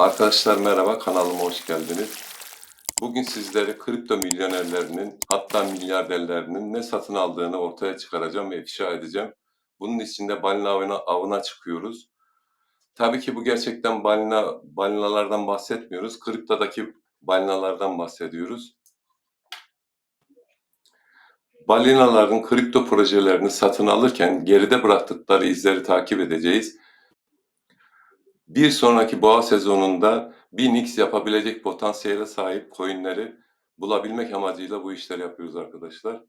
Arkadaşlar merhaba, kanalıma hoş geldiniz. Bugün sizlere kripto milyonerlerinin hatta milyarderlerinin ne satın aldığını ortaya çıkaracağım ve ifşa edeceğim. Bunun için de balina avına, avına çıkıyoruz. Tabii ki bu gerçekten balina, balinalardan bahsetmiyoruz. Kriptodaki balinalardan bahsediyoruz. Balinaların kripto projelerini satın alırken geride bıraktıkları izleri takip edeceğiz. Bir sonraki boğa sezonunda 1000x yapabilecek potansiyele sahip coinleri bulabilmek amacıyla bu işleri yapıyoruz arkadaşlar.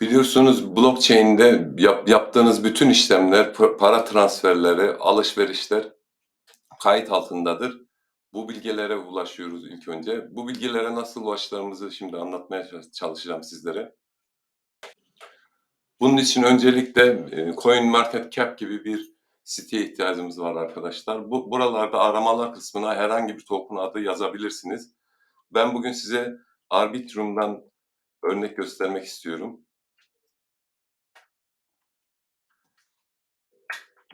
Biliyorsunuz blockchain'de yap- yaptığınız bütün işlemler, pa- para transferleri, alışverişler kayıt altındadır. Bu bilgilere ulaşıyoruz ilk önce. Bu bilgilere nasıl ulaştığımızı şimdi anlatmaya çalış- çalışacağım sizlere. Bunun için öncelikle e, CoinMarketCap gibi bir siteye ihtiyacımız var arkadaşlar. Bu buralarda aramalar kısmına herhangi bir token adı yazabilirsiniz. Ben bugün size Arbitrum'dan örnek göstermek istiyorum.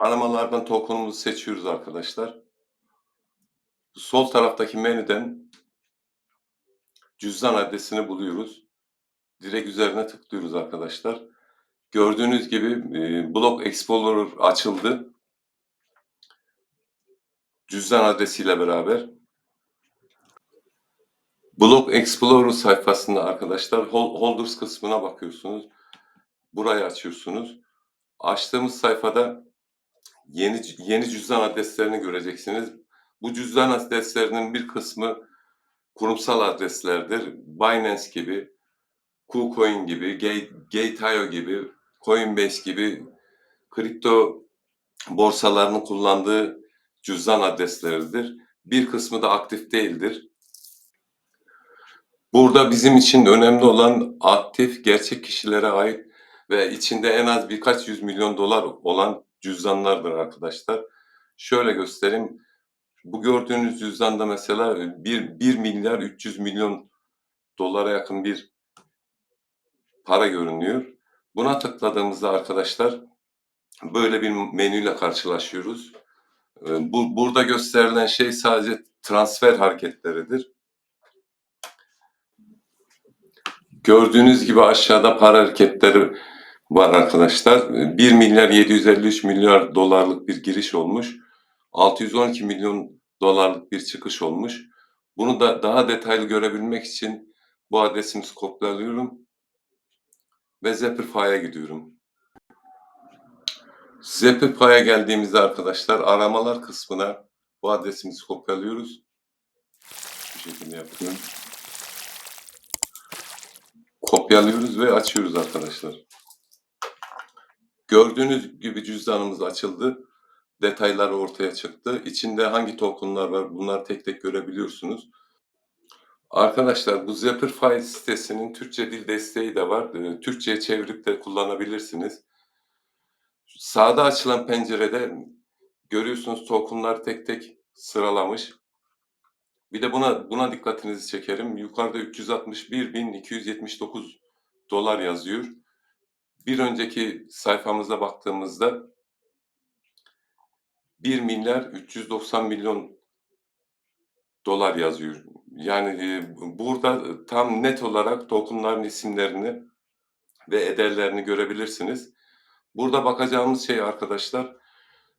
Aramalardan token'umuzu seçiyoruz arkadaşlar. Sol taraftaki menüden cüzdan adresini buluyoruz. Direkt üzerine tıklıyoruz arkadaşlar. Gördüğünüz gibi e, Block Explorer açıldı. Cüzdan adresiyle beraber. Block Explorer sayfasında arkadaşlar hol- Holders kısmına bakıyorsunuz. Burayı açıyorsunuz. Açtığımız sayfada yeni yeni cüzdan adreslerini göreceksiniz. Bu cüzdan adreslerinin bir kısmı kurumsal adreslerdir. Binance gibi, KuCoin gibi, Gate- Gate.io gibi, Coinbase gibi kripto borsalarının kullandığı cüzdan adresleridir. Bir kısmı da aktif değildir. Burada bizim için önemli olan aktif gerçek kişilere ait ve içinde en az birkaç yüz milyon dolar olan cüzdanlardır arkadaşlar. Şöyle göstereyim. Bu gördüğünüz cüzdanda mesela 1, 1 milyar 300 milyon dolara yakın bir para görünüyor. Buna tıkladığımızda arkadaşlar böyle bir menüyle karşılaşıyoruz. Ee, Bu, burada gösterilen şey sadece transfer hareketleridir. Gördüğünüz gibi aşağıda para hareketleri var arkadaşlar. 1 milyar 753 milyar dolarlık bir giriş olmuş. 612 milyon dolarlık bir çıkış olmuş. Bunu da daha detaylı görebilmek için bu adresimizi kopyalıyorum ve Zappify'a gidiyorum. Zappify'a geldiğimizde arkadaşlar aramalar kısmına bu adresimizi kopyalıyoruz. Bu şekilde yapıyorum. Kopyalıyoruz ve açıyoruz arkadaşlar. Gördüğünüz gibi cüzdanımız açıldı. Detaylar ortaya çıktı. İçinde hangi tokenlar var bunları tek tek görebiliyorsunuz. Arkadaşlar bu Zappify sitesinin Türkçe dil desteği de var. Ee, Türkçe'ye çevirip de kullanabilirsiniz. Sağda açılan pencerede görüyorsunuz tokenlar tek tek sıralamış. Bir de buna buna dikkatinizi çekerim. Yukarıda 361.279 dolar yazıyor. Bir önceki sayfamıza baktığımızda 1 milyar 390 milyon dolar yazıyor. Yani e, burada tam net olarak tokenların isimlerini ve ederlerini görebilirsiniz. Burada bakacağımız şey arkadaşlar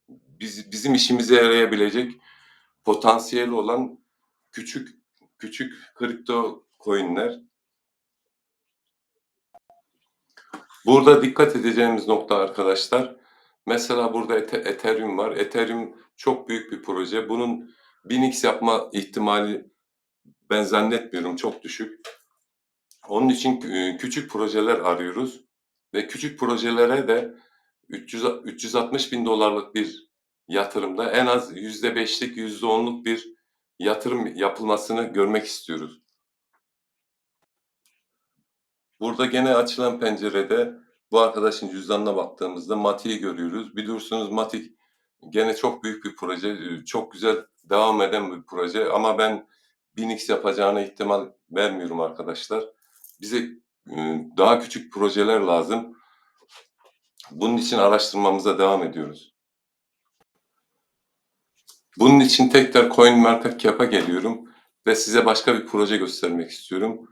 biz, bizim işimize yarayabilecek potansiyeli olan küçük küçük kripto coinler. Burada dikkat edeceğimiz nokta arkadaşlar. Mesela burada Ethereum var. Ethereum çok büyük bir proje. Bunun 1000x yapma ihtimali ben zannetmiyorum çok düşük. Onun için küçük projeler arıyoruz ve küçük projelere de 300, 360 bin dolarlık bir yatırımda en az %5'lik %10'luk bir yatırım yapılmasını görmek istiyoruz. Burada gene açılan pencerede bu arkadaşın cüzdanına baktığımızda Matik'i görüyoruz. Biliyorsunuz Matik gene çok büyük bir proje, e, çok güzel devam eden bir proje ama ben 1000x yapacağına ihtimal vermiyorum arkadaşlar. Bize daha küçük projeler lazım. Bunun için araştırmamıza devam ediyoruz. Bunun için tekrar CoinMarketCap'a geliyorum ve size başka bir proje göstermek istiyorum.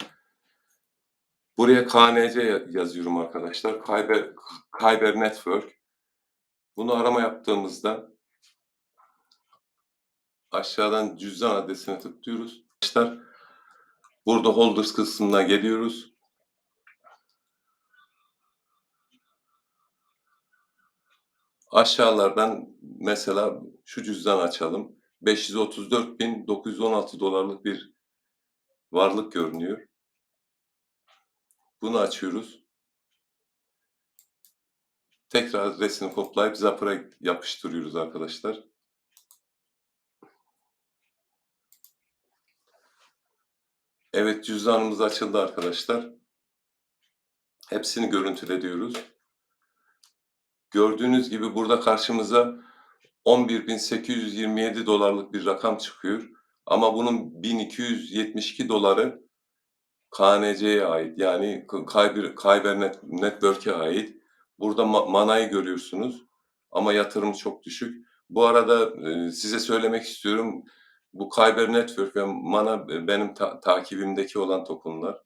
Buraya KNC ya- yazıyorum arkadaşlar. Kyber, Kyber Network. Bunu arama yaptığımızda aşağıdan cüzdan adresine tıklıyoruz. Arkadaşlar burada holders kısmına geliyoruz. Aşağılardan mesela şu cüzdan açalım. 534.916 dolarlık bir varlık görünüyor. Bunu açıyoruz. Tekrar adresini kopyalayıp Zapper'a yapıştırıyoruz arkadaşlar. Evet cüzdanımız açıldı arkadaşlar. Hepsini görüntülediyoruz. Gördüğünüz gibi burada karşımıza 11.827 dolarlık bir rakam çıkıyor. Ama bunun 1272 doları KNC'ye ait. Yani Kyber, Kyber Net- Network'e ait. Burada ma- manayı görüyorsunuz. Ama yatırım çok düşük. Bu arada e, size söylemek istiyorum. Bu Kyber Network ve Mana benim ta- takibimdeki olan tokenlar.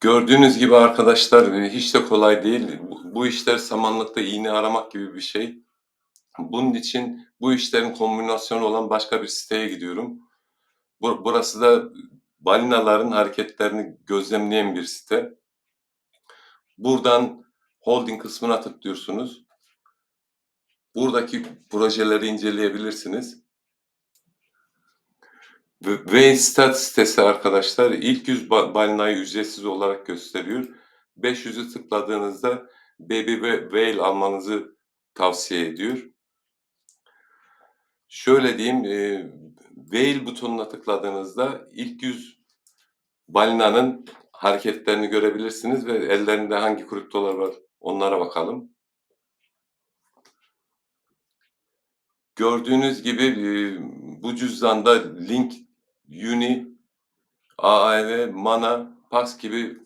Gördüğünüz gibi arkadaşlar e, hiç de kolay değil. Bu, işler samanlıkta iğne aramak gibi bir şey. Bunun için bu işlerin kombinasyonu olan başka bir siteye gidiyorum. Bu- Burası da balinaların hareketlerini gözlemleyen bir site. Buradan holding kısmına tıklıyorsunuz. Buradaki projeleri inceleyebilirsiniz. Waystat sitesi arkadaşlar ilk 100 ba- balinayı ücretsiz olarak gösteriyor. 500'ü tıkladığınızda Baby ve Whale almanızı tavsiye ediyor. Şöyle diyeyim, e, Whale butonuna tıkladığınızda ilk 100 balinanın hareketlerini görebilirsiniz ve ellerinde hangi kriptolar var onlara bakalım. Gördüğünüz gibi e, bu cüzdanda Link, Uni, AAV, Mana, Pax gibi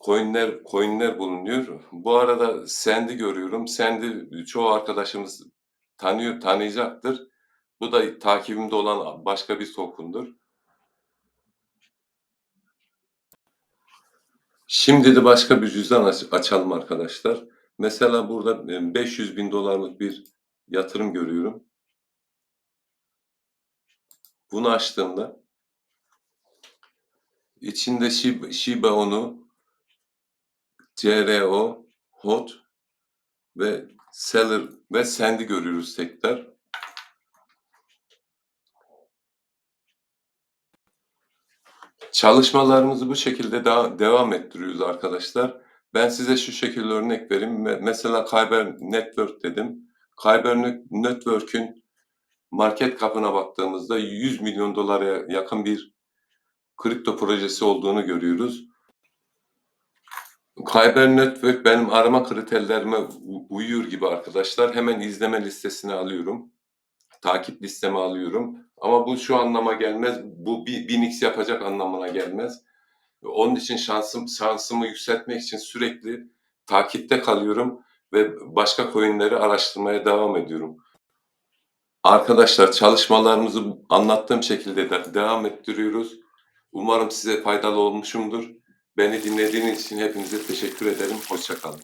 coinler, coinler bulunuyor. Bu arada Send'i görüyorum. Send'i çoğu arkadaşımız tanıyor, tanıyacaktır. Bu da takibimde olan başka bir token'dur. Şimdi de başka bir cüzdan aç- açalım arkadaşlar. Mesela burada e, 500 bin dolarlık bir yatırım görüyorum. Bunu açtığımda içinde Shiba, Shiba Inu, CRO, HOT ve Seller ve Send'i görüyoruz tekrar. Çalışmalarımızı bu şekilde daha devam ettiriyoruz arkadaşlar. Ben size şu şekilde örnek vereyim. Me- Mesela Kyber Network dedim. Kyber Net- Network'ün market kapına baktığımızda 100 milyon dolara yakın bir kripto projesi olduğunu görüyoruz. Kyber Network benim arama kriterlerime uyuyor gibi arkadaşlar. Hemen izleme listesine alıyorum. Takip listeme alıyorum. Ama bu şu anlama gelmez. Bu bir 1000x yapacak anlamına gelmez. Onun için şansım şansımı yükseltmek için sürekli takipte kalıyorum ve başka coinleri araştırmaya devam ediyorum. Arkadaşlar çalışmalarımızı anlattığım şekilde de devam ettiriyoruz. Umarım size faydalı olmuşumdur. Beni dinlediğiniz için hepinize teşekkür ederim. Hoşça kalın.